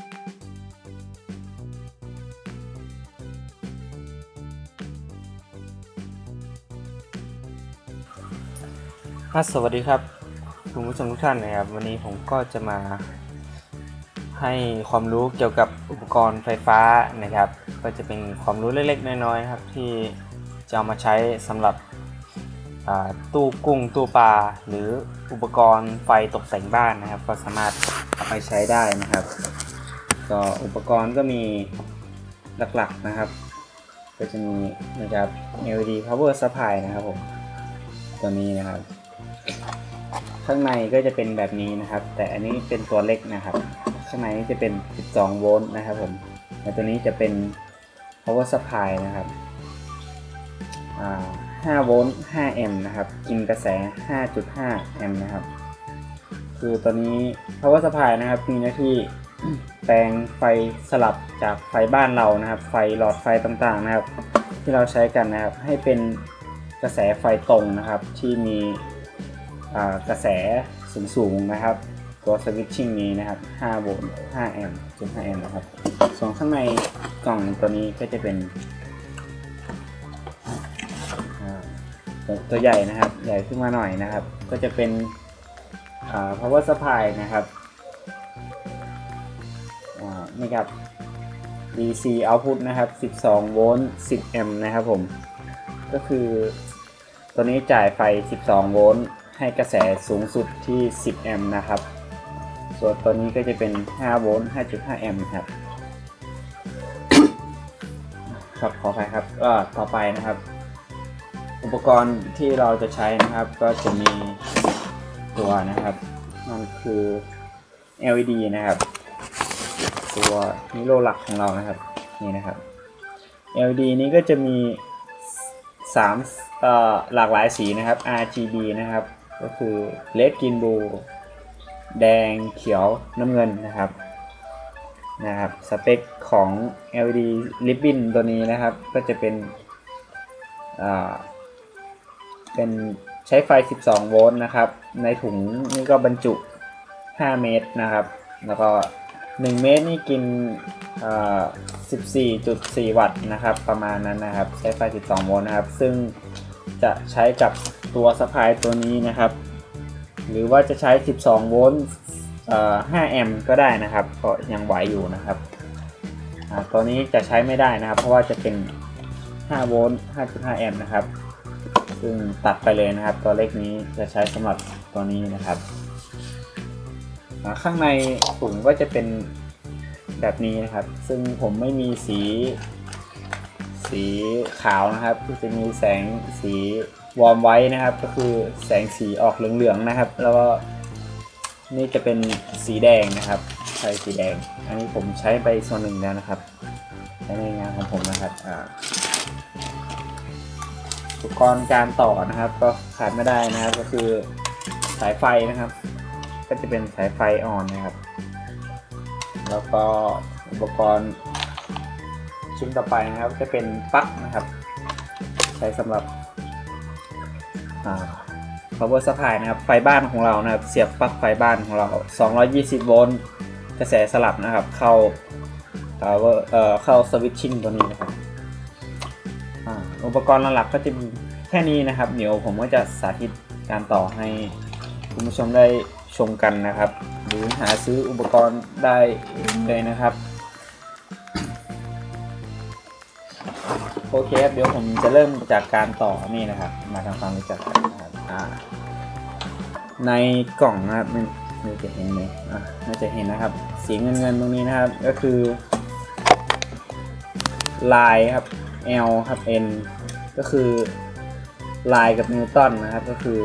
ครับสวัสดีครับคุณผู้ชมทุกท่านนะครับ วันนี้ผมก็จะมาให้ความรู้เกี่ยวกับอุปกรณ์ไฟฟ้านะครับ ก็จะเป็นความรู้เล็กๆน้อยๆนะครับ ที่จะเอามาใช้สำหรับตู้กุ้งตู้ปลาหรืออุปกรณ์ไฟตกแต่งบ้านนะครับ ก็สามารถเอาไปใช้ได้นะครับ ก็อุปกรณ์ก็มีหลักๆนะครับ ก็จะมีนะครับ LED power supply นะครับผมตัวนี้นะครับ ข้างในก็จะเป็นแบบนี้นะครับ แต่อันนี้เป็นตัวเล็กนะครับ ข้างในนี่จะเป็น 12 โวลต์นะครับผมแต่ตัวนี้จะเป็น power supply นะครับ5โวลต์5แอมป์นะครับ กินกระแส 5.5 แอมป์นะครับ คือตัวนี้ power supply นะครับ มีหน้าที่ แปลงไฟสลับจากไฟบ้านเรานะครับ ไฟหลอดไฟต่างๆนะครับ ที่เราใช้กันนะครับ ให้เป็นกระแสไฟตรงนะครับ ที่มีกระแสสูงๆนะครับ ตัวสวิตชิ่งนี้นะครับ5โวลต์5แอมป์5แอมป์นะครับ ส่วนข้างในกล่องตัวนี้ก็จะเป็นตัวใหญ่นะครับ ใหญ่ขึ้นมาหน่อยนะครับ ก็จะเป็นอ่า power supply นะครับ นี่ครับ DC output นะครับ 12 โวลต์ 10 แอมป์นะครับผม ก็คือตัวนี้จ่ายไฟ 12 โวลต์ ให้กระแสสูงสุดที่ 10 แอมป์นะครับ ส่วนตัวนี้ก็จะเป็น 5 โวลต์ 5.5 แอมป์ครับ ครับขออภัยครับก็ต่อไปนะครับ อุปกรณ์ที่เราจะใช้นะครับก็จะมีตัวนะครับ มันคือ LED นะครับ ตัวนิโรหลักของเรานะครับนี่นะครับ LED นี้ก็จะมี3เอ่อหลากหลายสีนะครับ RGB นะครับ ก็คือ Red Green Blue แดงเขียวน้ำเงินนะครับนะครับสเปคของ LED Ribbon ตัวนี้นะครับ ก็จะเป็นเป็นใช้ไฟ 12 โวลต์นะครับ ในถุงนี่ก็บรรจุ 5 เมตรนะครับ แล้วก็ 1 เมตรนี่กินอ่า14.4 วัตต์นะครับ ประมาณนั้นนะครับ ใช้ไฟ 12 โวลต์นะครับ ซึ่งจะใช้กับตัวสปายตัวนี้นะครับ หรือว่าจะใช้ 12 โวลต์5แอมป์ก็ได้นะครับ ก็ยังไหวอยู่นะครับตัวนี้จะใช้ไม่ได้นะครับ เพราะว่าจะเป็น 5 โวลต์ 5.5 แอมป์นะครับ ซึ่งตัดไปเลยนะครับ ตัวเลขนี้จะใช้สำหรับตัวนี้นะครับ อ่าข้างในถุงก็จะเป็นแบบนี้นะครับ ซึ่งผมไม่มีสี สีขาวนะครับจะมีแสงสีวอร์มไว้นะครับ ก็คือแสงสีออกเหลืองๆนะครับ แล้วก็นี่จะเป็นสีแดงนะครับใช้สีแดง อันนี้ผมใช้ไปส่วนหนึ่งแล้วนะครับใช้ในงานของผมนะครับอุปกรณ์การต่อนะครับ ก็ขาดไม่ได้นะครับก็คือสายไฟนะครับ ก็จะเป็นสายไฟอ่อนนะครับ แล้วก็อุปกรณ์ชิ้นต่อไปนะครับ จะเป็นปลั๊กนะครับ ใช้สำหรับอ่า power supply นะครับ ไฟบ้านของเรานะครับ เสียบปลั๊กไฟบ้านของเรา 220 โวลต์กระแสสลับนะครับ เข้า power เอ่อเข้า switching ตัวนี้นะครับอุปกรณ์หลักก็จะมีแค่นี้นะครับ เดี๋ยวผมก็จะสาธิตการต่อให้คุณผู้ชมได้ ชมกันนะครับ หรือหาซื้ออุปกรณ์ได้เลยนะครับ โอเคครับเดี๋ยวผมจะเริ่มจากการต่อนี่นะครับ มาทำความรู้จักกันนะครับในกล่องนะครับมันมันจะเห็นไหมอ่น่าจะเห็นนะครับ สีเงินเงินๆตรงนี้นะครับ ก็คือ ลายครับ L ครับ N ก็คือลายกับนิวตันนะครับ ก็คือ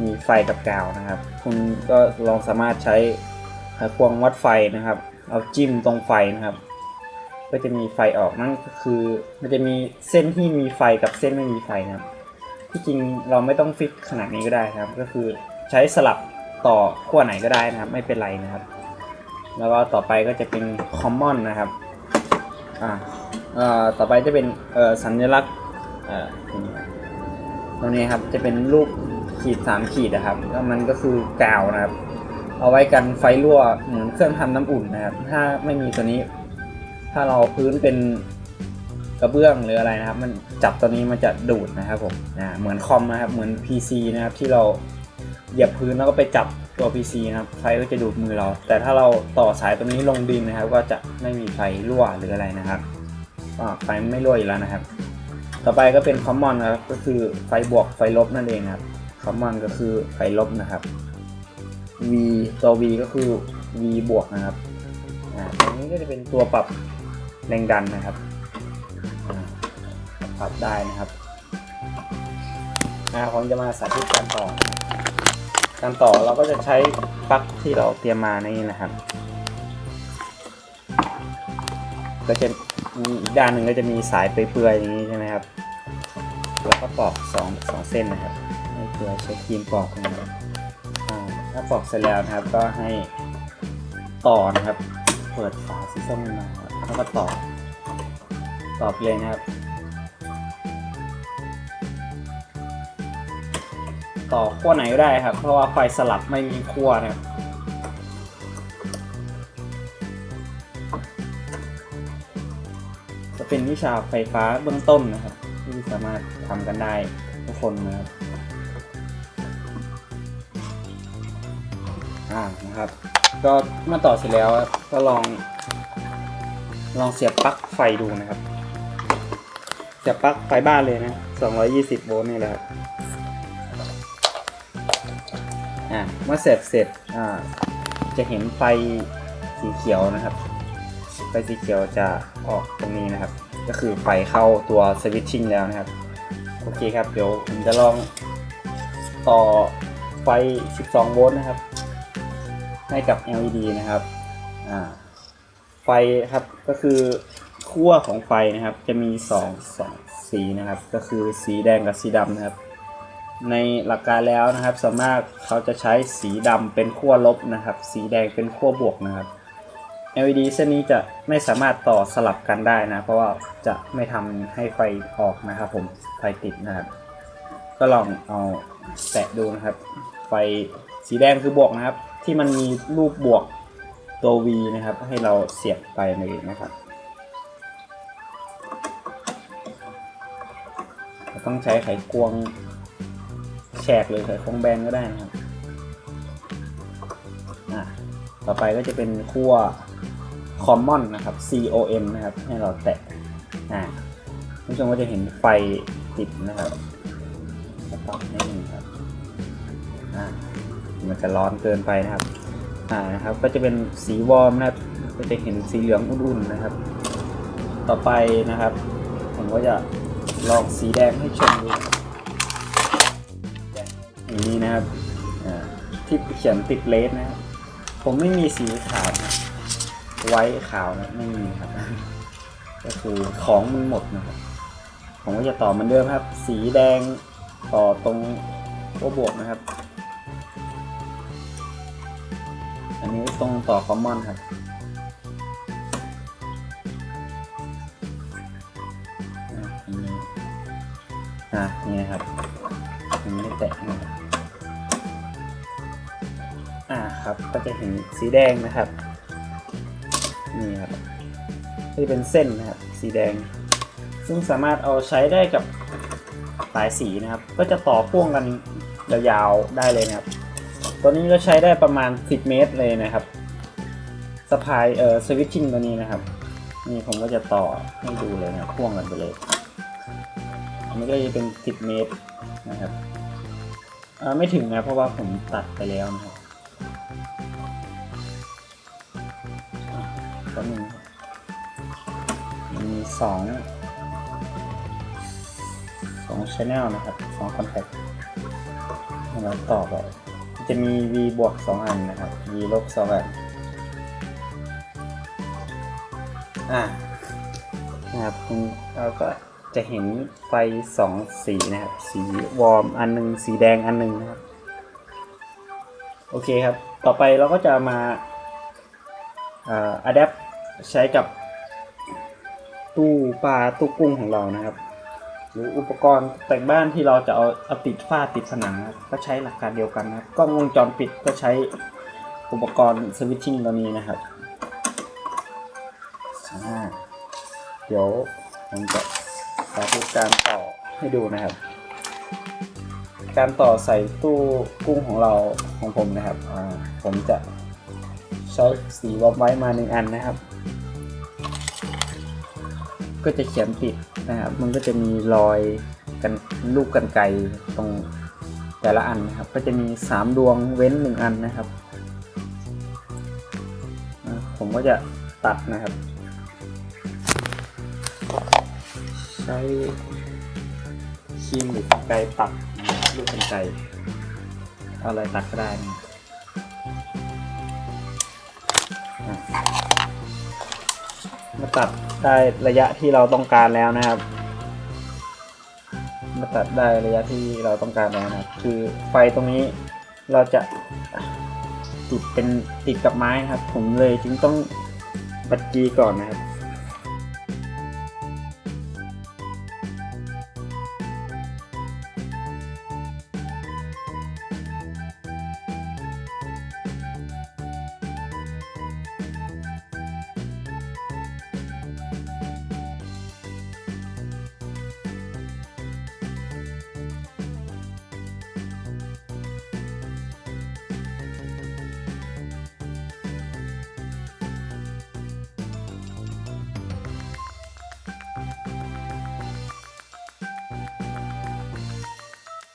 มีไฟกับกาวนะครับ คุณก็ลองสามารถใช้ควงวัดไฟนะครับ เอาจิ้มตรงไฟนะครับ ก็จะมีไฟออกนั่นก็คือ มันจะมีเส้นที่มีไฟกับเส้นไม่มีไฟนะครับ ที่จริงเราไม่ต้องฟิกขนาดนี้ก็ได้นะครับ ก็คือใช้สลับต่อขั้วไหนก็ได้นะครับ ไม่เป็นไรนะครับ แล้วก็ต่อไปก็จะเป็น common นะครับอ่าเอ่อต่อไปจะเป็นเอ่อสัญลักษณ์เอ่อตรงนี้ครับจะเป็นรูป ขีดสามขีดนะครับแล้วมันก็คือกาวนะครับ เอาไว้กันไฟรั่วเหมือนเครื่องทำน้ำอุ่นนะครับ ถ้าไม่มีตัวนี้ ถ้าเราพื้นเป็นกระเบื้องหรืออะไรนะครับ มันจับตัวนี้มันจะดูดนะครับผมนะเหมือนคอมนะครับ เหมือน PC นะครับที่เราเหยียบพื้นแล้วก็ไปจับตัว PC นะครับไฟก็จะดูดมือเรา แต่ถ้าเราต่อสายตัวนี้ลงดินนะครับ ก็จะไม่มีไฟรั่วหรืออะไรนะครับไฟไม่รั่วอยู่แล้วนะครับ ต่อไปก็เป็นคอมมอนครับก็คือไฟบวกไฟลบนั่นเองครับ คอมมอนก็คือไฟลบนะครับ V ตัว V ก็คือ V บวกนะครับอ่าตรงนี้ก็จะเป็นตัวปรับแรงดันนะครับ ปรับได้นะครับอ่าผมจะมาสาธิตการต่อ การต่อเราก็จะใช้ปลั๊กที่เราเตรียมมานี่นะครับ ก็จะมีอีกด้านหนึ่งก็จะมีสายเปื่อยๆอย่างนี้ใช่ไหมครับ แล้วก็ปอกสองสองเส้นนะครับ เปื่อยใช้ครีมปอกนะครับอ่าถ้าปอกเสร็จแล้วนะครับก็ให้ต่อนะครับ เปิดฝาสีส้มมาแล้วก็ต่อต่อเลยนะครับ ต่อขั้วไหนก็ได้ครับ เพราะว่าไฟสลับไม่มีขั้วนะครับจะเป็นวิชาไฟฟ้าเบื้องต้นนะครับ ที่สามารถทำกันได้ทุกคนนะครับ อ่านะครับ ก็เมื่อต่อเสร็จแล้วก็ลอง ลองเสียบปลั๊กไฟดูนะครับ เสียบปลั๊กไฟบ้านเลยนะ 220 โวลต์นี่แหละครับอ่าเมื่อเสร็จเสร็จอ่าจะเห็นไฟสีเขียวนะครับ ไฟสีเขียวจะออกตรงนี้นะครับ ก็คือไฟเข้าตัวสวิตชิ่งแล้วนะครับ โอเคครับ เดี๋ยวผมจะลองต่อไฟ 12 โวลต์นะครับ ให้กับ LED นะครับไฟครับก็คือขั้วของไฟนะครับจะมี2 2สีนะครับ ก็คือสีแดงกับสีดำนะครับ ในหลักการแล้วนะครับส่วนมากเขาจะใช้สีดำเป็นขั้วลบนะครับ สีแดงเป็นขั้วบวกนะครับ LED เส้นนี้จะไม่สามารถต่อสลับกันได้นะ เพราะว่าจะไม่ทำให้ไฟออกนะครับผมไฟติดนะครับ ก็ลองเอาแตะดูนะครับ ไฟสีแดงคือบวกนะครับ ที่มันมีรูปบวกตัว V นะครับ ให้เราเสียบไปเลยนะครับ ต้องใช้ไขควงแฉกหรือไขควงแบนก็ได้นะครับต่อไปก็จะเป็นขั้ว common นะครับ com นะครับ ให้เราแตะอ่าคุณผู้ชมก็จะเห็นไฟติดนะครับก็ปรับให้หนึ่งครับอ่า มันจะร้อนเกินไปนะครับ อ่านะครับ ก็จะเป็นสีวอร์มนะครับก็จะเห็นสีเหลืองอุ่นๆนะครับ ต่อไปนะครับ ผมก็จะลองสีแดงให้ชมดูนะครับอย่างนี้นะครับอ่าที่เขียนติดเลสนะครับผมไม่มีสีขาวนะไว้ขาวนะไม่มีครับ ก็คือของมันหมดนะครับผมก็จะต่อเหมือนเดิมครับ สีแดงต่อตรงหัวบวกนะครับ นี้ตรงต่อคอมมอนครับอะอันนี้ อะนี่ครับอันไม่แตะนะครับอ่าครับ ก็จะเห็นสีแดงนะครับ นี่ครับที่เป็นเส้นนะครับ สีแดง ซึ่งสามารถเอาใช้ได้กับหลายสีนะครับ ก็จะต่อพ่วงกันยาวๆได้เลยนะครับ ตัวนี้ก็ใช้ได้ประมาณ 10 เมตรเลยนะครับสะพายเอ่อสวิตชิ่งตัวนี้นะครับ นี่ผมก็จะต่อให้ดูเลยนะครับพ่วงกันไปเลย อันนี้ก็จะเป็น 10 เมตรนะครับไม่ถึงนะเพราะว่าผมตัดไปแล้วนะครับก็มีมีสองสองชแนลนะครับสองคอนแทคเราต่อไป จะมี V บวกสองอันนะครับ V ลบสองอันอ่านะครับเราก็จะเห็นไฟสองสีนะครับ สีวอร์มอันหนึง สีแดงอันหนึงนะครับ โอเคครับ ต่อไปเราก็จะมาอัดแอปใช้กับตู้ปลาตู้กุ้งของเรานะครับ หรืออุปกรณ์แต่งบ้านที่เราจะเอาเอาติดฝ้าติดผนังก็ใช้หลักการเดียวกันนะกล้องวงจรปิดก็ใช้อุปกรณ์สวิตชิ่งตัวนี้นะครับเดี๋ยวผมจะสาธิตการต่อให้ดูนะครับ การต่อใส่ตู้กุ้งของเราของผมนะครับผมจะใช้สีวอมไว้มาหนึ่งอันนะครับ ก็จะเขียนติด นะครับ มันก็จะมีรอยกันลูกกันไกตรงแต่ละอันนะครับ ก็จะมี 3 ดวงเว้น 1 อันนะครับ ผมก็จะตัดนะครับ ใช้ครีมหรือไกตัดรับลูกกันไกอะไรตัดก็ได้ ตัดได้ระยะที่เราต้องการแล้วนะครับ มาตัดได้ระยะที่เราต้องการแล้วนะครับ คือไฟตรงนี้เราจะติดเป็นติดกับไม้ครับ ผมเลยจึงต้องบัดจีก่อนนะครับ